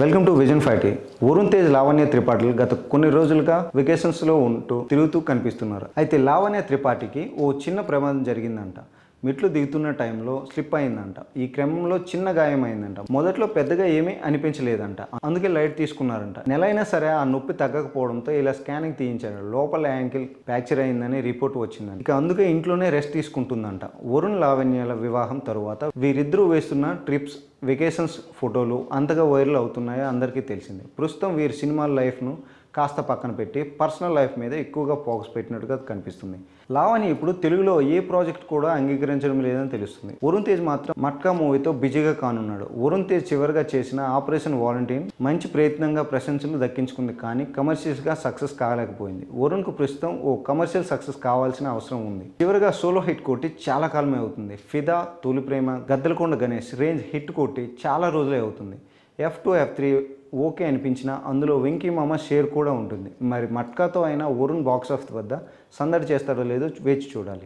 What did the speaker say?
Welcome to vision fifty Varun Tej Lavanya త్రిపాఠిలు గత కొన్ని రోజులుగా వెకేషన్స్లో ఉంటూ తిరుగుతూ కనిపిస్తున్నారు. అయితే లావణ్య త్రిపాఠికి ఓ చిన్న ప్రమాదం జరిగిందంట. మెట్లు దిగుతున్న టైంలో స్లిప్ అయిందంట. ఈ క్రమంలో చిన్న గాయం అయిందంట. మొదట్లో పెద్దగా ఏమీ అనిపించలేదంట. అందుకే లైట్ తీసుకున్నారంట. నెల అయినా సరే ఆ నొప్పి తగ్గకపోవడంతో ఇలా స్కానింగ్ తీయించారు లోపల యాంకిల్ ఫ్రాక్చర్ అయిందని రిపోర్ట్ వచ్చిందంట. ఇక అందుకే ఇంట్లోనే రెస్ట్ తీసుకుంటుందంట. వరుణ్ లావణ్యాల వివాహం తరువాత వీరిద్దరూ వేస్తున్న ట్రిప్స్ వెకేషన్స్ ఫోటోలు అంతగా వైరల్ అవుతున్నాయో అందరికీ తెలిసిందే. ప్రస్తుతం వీరి సినిమా లైఫ్ను కాస్త పక్కన పెట్టి పర్సనల్ లైఫ్ మీద ఎక్కువగా ఫోకస్ పెట్టినట్టుగా కనిపిస్తుంది. లావణి ఇప్పుడు తెలుగులో ఏ ప్రాజెక్ట్ కూడా అంగీకరించడం లేదని తెలుస్తుంది. వరుణ్ తేజ్ మాత్రం మట్కా మూవీతో బిజీగా కానున్నాడు. వరుణ్ తేజ్ చివరిగా చేసిన ఆపరేషన్ వాలంటీర్ మంచి ప్రయత్నంగా ప్రశంసలు దక్కించుకుంది కానీ కమర్షియల్స్గా సక్సెస్ కాలేకపోయింది. వరుణ్కు ప్రస్తుతం ఓ కమర్షియల్ సక్సెస్ కావాల్సిన అవసరం ఉంది. చివరిగా సోలో హిట్ కొట్టి చాలా కాలమే అవుతుంది. ఫిదా తొలి ప్రేమ గద్దలకొండ గణేష్ రేంజ్ హిట్ కొట్టి చాలా రోజులే అవుతుంది. F two F three okay అనిపించిన అందులో వెంకీ మామ షేర్ కూడా ఉంటుంది. మరి మట్కాతో అయినా వరుణ్ బాక్స్ ఆఫ్ వద్ద సందడి చేస్తాడో లేదో వేచి చూడాలి.